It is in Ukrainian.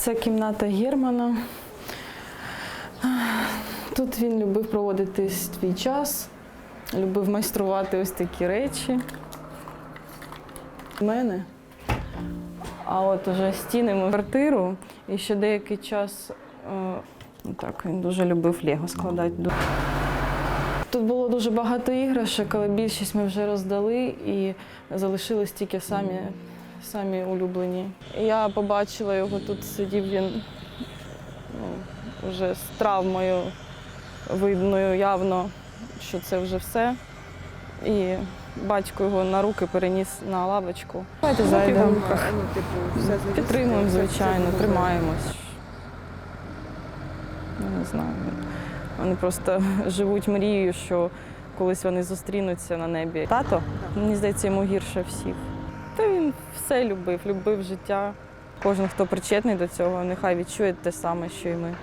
Це кімната Германа. Тут він любив проводити свій час, любив майструвати ось такі речі. У мене. А от уже стіни ми квартиру. І ще деякий час е, ну так, він дуже любив Лего складати. Тут було дуже багато іграшок, але більшість ми вже роздали і залишились тільки самі, самі улюблені. Я побачила його тут, сидів він ну, вже з травмою видною явно, що це вже все. І батько його на руки переніс на лавочку. Давайте зайдемо. Ну, типу, завісить, Підтримуємо, звичайно, тримаємось. Я не знаю. Вони просто живуть мрією, що колись вони зустрінуться на небі. Тато, мені здається, йому гірше всіх. Та він все любив, любив життя. Кожен, хто причетний до цього, нехай відчує те саме, що і ми.